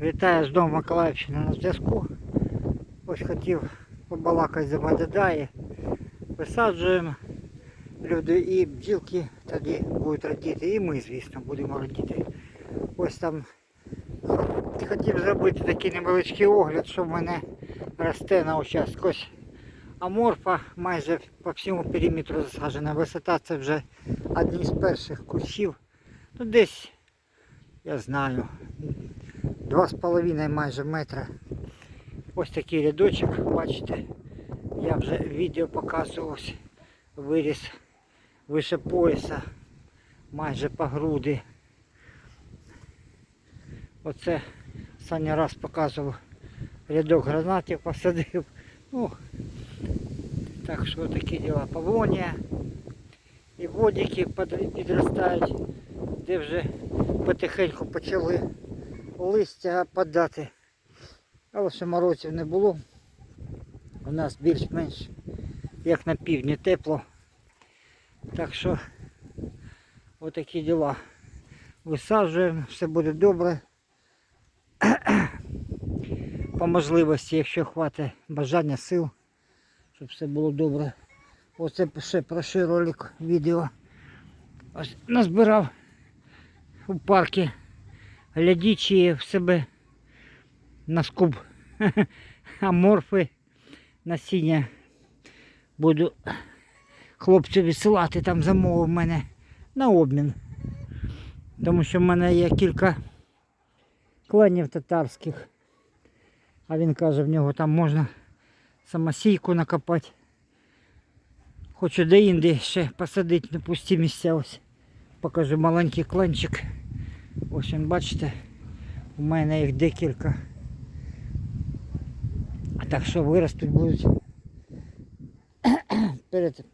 Вітаю з дому Миколаївщини на зв'язку. Ось хотів побалакати за Мадидаї. Висаджуємо люди і бджілки тоді будуть радіти, і ми, звісно, будемо радіти. Ось там хотів зробити такий невеличкий огляд, що в мене росте на участку. Ось аморфа майже по всьому периметру засаджена. Висота це вже одні з перших кущів. Ну десь, я знаю, Два з половиною майже метра. Ось такий рядочок, бачите. Я вже відео показував, виріс вище пояса, майже по груди. Оце останній раз показував рядок гранатів посадив. Ну, так що такі діла. Павонія і водики підростають, де вже потихеньку почали листя подати. Але ще морозів не було. У нас більш-менш як на півдні тепло. Так що отакі діла. Висаджуємо, все буде добре. По можливості, якщо хватить бажання сил, щоб все було добре. Оце ще про ролик відео. Ось назбирав у парку глядячи в себе на скуб аморфи насіння. Буду хлопцю відсилати там замовив мене на обмін. Тому що в мене є кілька кленів татарських. А він каже, в нього там можна самосійку накопати. Хочу де-інде ще посадити на пусті місця. Ось покажу маленький кленчик. Ось він, бачите, у мене їх декілька. Так що виростуть будуть перед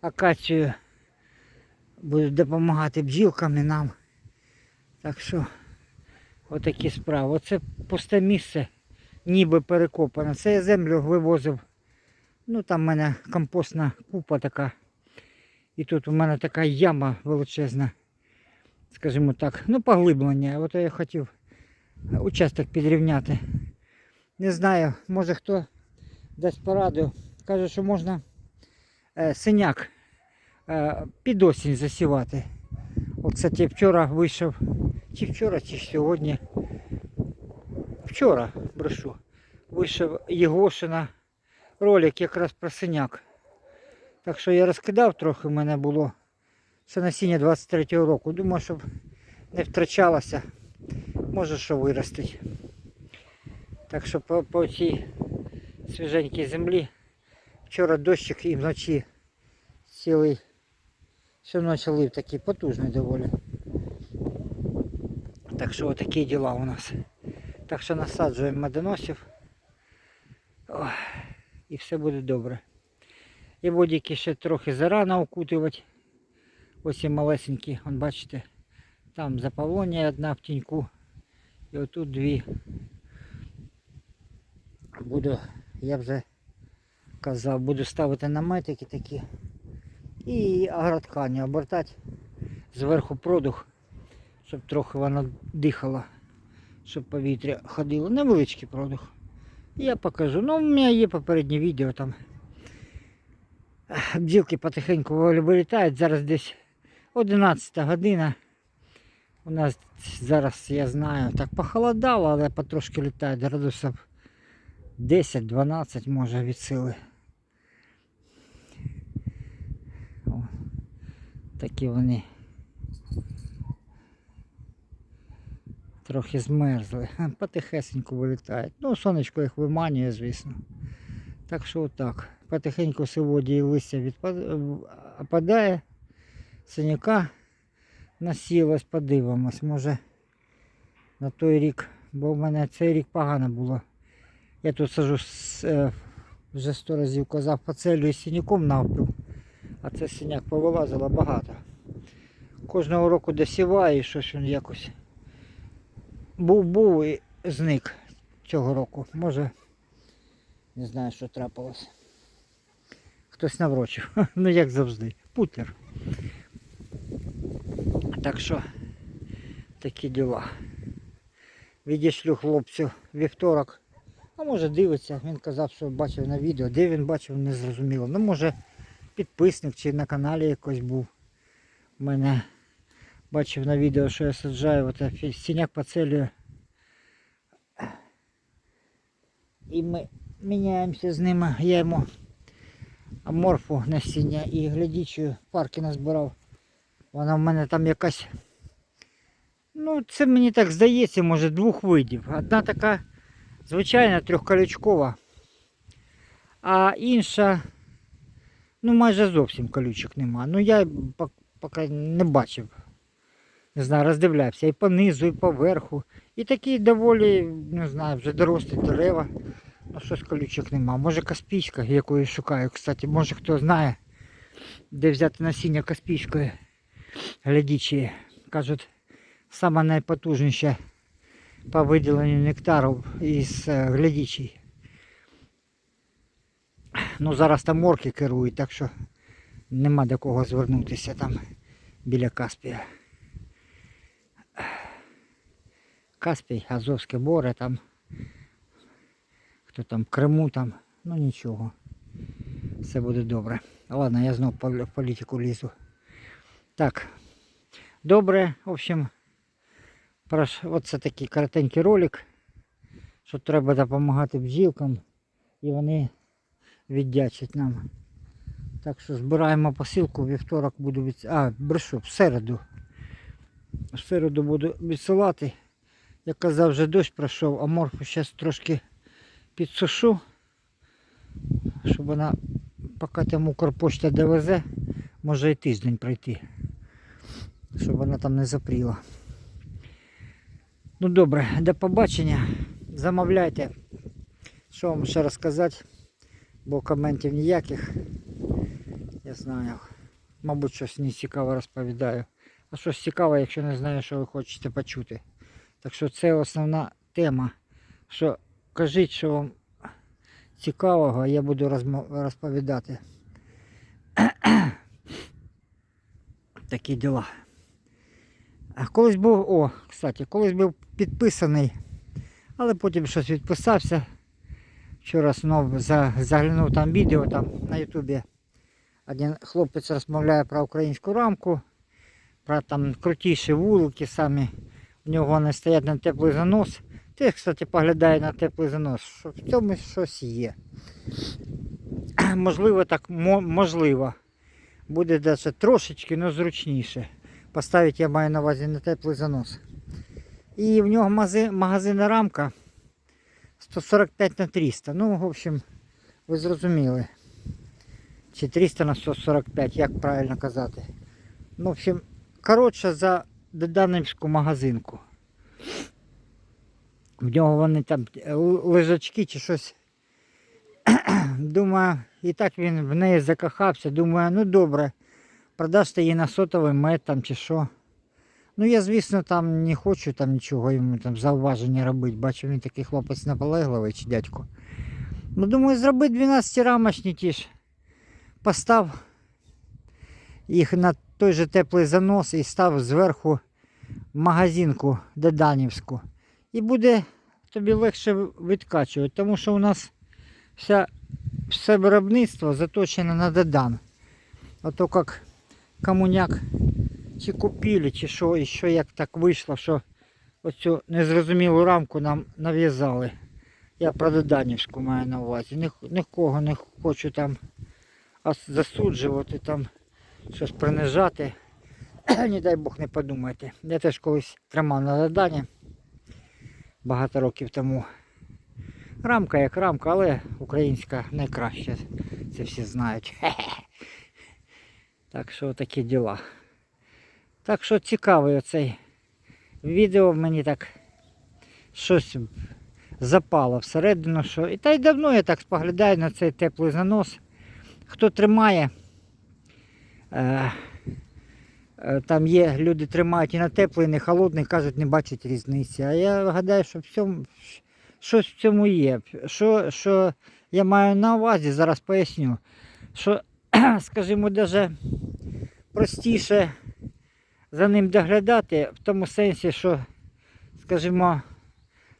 акацією будуть допомагати бджілкам і нам. Так що отакі справи. Оце пусте місце, ніби перекопане. Це я землю вивозив. Ну там в мене компостна купа така. І тут у мене така яма величезна скажімо так, ну поглиблення. От я хотів участок підрівняти. Не знаю, може хто дасть пораду. Каже, що можна е, синяк е, під осінь засівати. От, кстати, вчора вийшов, чи вчора, чи сьогодні. Вчора брешу. Вийшов Єгошина ролик якраз про синяк. Так що я розкидав трохи, в мене було. Це насіння 23-го року. Думаю, щоб не втрачалося. Може що виростить. Так що по, по цій свіженькій землі вчора дощик і вночі цілий всю ночь лив такий потужний доволі. Так що отакі діла у нас. Так що насаджуємо медоносів. І все буде добре. І водики ще трохи зарано окутувати. Ось і малесенькі, вон бачите, там заполонія одна в тіньку. І отут дві. Буду, я вже казав, буду ставити наметики такі. І агроткані обертати. Зверху продух, щоб трохи воно дихало, щоб повітря ходило. Невеличкий продух. Я покажу. Ну, у мене є попереднє відео там. Бджілки потихеньку вилітають. Зараз десь 11 година. У нас зараз, я знаю, так похолодало, але потрошки літає градусів 10-12 може від сили. О, такі вони трохи змерзли. Потихесеньку вилітають. Ну, сонечко їх виманює, звісно. Так що отак. Потихеньку сьогодні листя відпад- опадає синяка насілось, подивимось, може на той рік, бо в мене цей рік погано було. Я тут сажу е, вже сто разів казав, поцелюю синяком навпіл, а це синяк повилазило багато. Кожного року досіваю щось він якось був був і зник цього року. Може не знаю, що трапилось. Хтось наврочив. ну як завжди. Путлер. Так що такі діла. відійшлю хлопцю вівторок. А може дивиться, він казав, що бачив на відео. Де він бачив, не зрозуміло. Ну, може, підписник чи на каналі якось був. У мене бачив на відео, що я саджаю, от сіняк поцелюю. І ми міняємося з ними. Я йому аморфу насіння і глядічу парки назбирав. Вона в мене там якась. Ну, це мені так здається, може, двох видів. Одна така звичайна трьохколючкова, а інша, ну майже зовсім колючок нема. Ну я поки не бачив. Не знаю, роздивлявся і по низу, і по верху. І такі доволі, не знаю, вже дорослі дерева. Ну щось колючок нема. Може каспійська, яку я шукаю. Кстати, може хто знає, де взяти насіння каспійської глядічі. Кажуть, сама найпотужніша по виділенню нектару із е, глядічій. Ну, зараз там орки керують, так що нема до кого звернутися там біля Каспія. Каспій, Азовське море там. Хто там, Криму там, ну нічого. Все буде добре. Ладно, я знов в політику лізу. Так. Добре, в общем, оце такий коротенький ролик, що треба допомагати бджілкам і вони віддячать нам. Так що збираємо посилку, вівторок буду від... А, брешу, в середу. В середу буду відсилати. Як казав, вже дощ пройшов, а морфу зараз трошки підсушу, щоб вона, поки там Укрпошта довезе, може і тиждень пройти. Щоб вона там не запріла. Ну добре, до побачення. Замовляйте. Що вам ще розказати, бо коментів ніяких. Я знаю. Мабуть, щось не цікаве розповідаю. А щось цікаве, якщо не знаю, що ви хочете почути. Так що це основна тема. Що кажіть, що вам цікавого, а я буду розповідати. Такі діла. Колись був, о, кстати, колись був підписаний, але потім щось відписався. Вчора знов за, заглянув там відео там на Ютубі. Один хлопець розмовляє про українську рамку, про там крутіші вулики самі. У нього вони стоять на теплий занос. Ти, кстати, поглядає на теплий занос, що в цьому щось є. Можливо, так, можливо. Буде навіть трошечки, але зручніше. Поставити я маю на увазі на теплий занос. І в нього магазинна рамка 145 на 300. Ну, в общем, ви зрозуміли. Чи 300 на 145, як правильно казати. Ну, в общем, коротше за доданівську магазинку. В нього вони там е, лежачки чи щось. Думаю, і так він в неї закохався. Думаю, ну добре, продасте її на сотовий мед там чи що. Ну я, звісно, там не хочу там нічого йому там зауваження робити. Бачу, він такий хлопець наполегливий чи дядько. Ну думаю, зроби 12 рамочні ті ж. Постав їх на той же теплий занос і став зверху магазинку Деданівську. І буде тобі легше відкачувати, тому що у нас вся, все виробництво заточене на Дедан. А то як комуняк чи купили, чи що, і що як так вийшло, що оцю незрозумілу рамку нам нав'язали. Я про Деданівську маю на увазі. Ні, нікого не хочу там засуджувати, там щось принижати. Не дай Бог не подумайте. Я теж колись тримав на Дедані багато років тому. Рамка як рамка, але українська найкраща. Це всі знають. Так що такі діла. Так що цікавий оцей відео мені так щось запало всередину. Що... І та й давно я так споглядаю на цей теплий занос. Хто тримає, е, е, там є, люди тримають і на теплий, і на холодний, кажуть, не бачать різниці. А я гадаю, що в цьому, щось в цьому є. Що, що я маю на увазі, зараз поясню. Що, скажімо, даже простіше за ним доглядати, в тому сенсі, що, скажімо,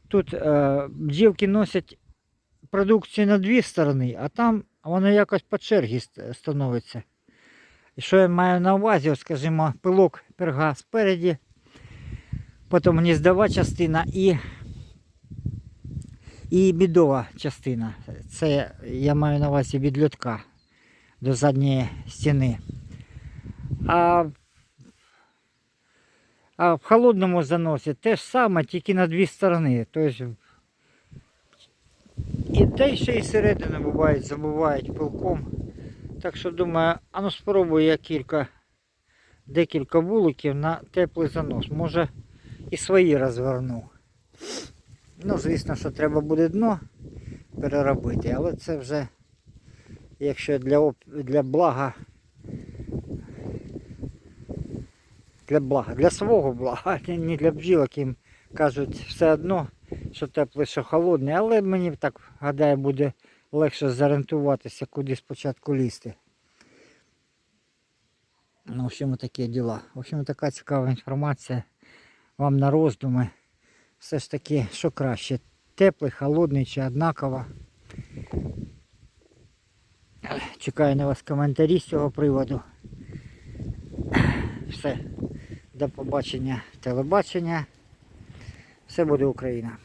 тут е, бджілки носять продукцію на дві сторони, а там воно якось по чергі становиться. І що я маю на увазі, от, скажімо, пилок перга спереді, потім гніздова частина і, і бідова частина. Це я маю на увазі від льотка до задньої стіни. А, а в холодному заносі те ж саме, тільки на дві сторони. Тобто і те ще і середини бувають, забувають пилком. Так що думаю, а ну спробую я кілька, декілька вуликів на теплий занос. Може і свої розверну. Ну, звісно, що треба буде дно переробити, але це вже, якщо для, для блага, для блага, для свого блага, не- для бджілок їм кажуть все одно, що теплий, що холодний, але мені так гадаю буде легше зорієнтуватися, куди спочатку лізти. Ну, в общем, такі діла. В общем, така цікава інформація вам на роздуми. Все ж таки, що краще, теплий, холодний чи однаково. Чекаю на вас коментарі з цього приводу. Все. До побачення телебачення. Все буде Україна.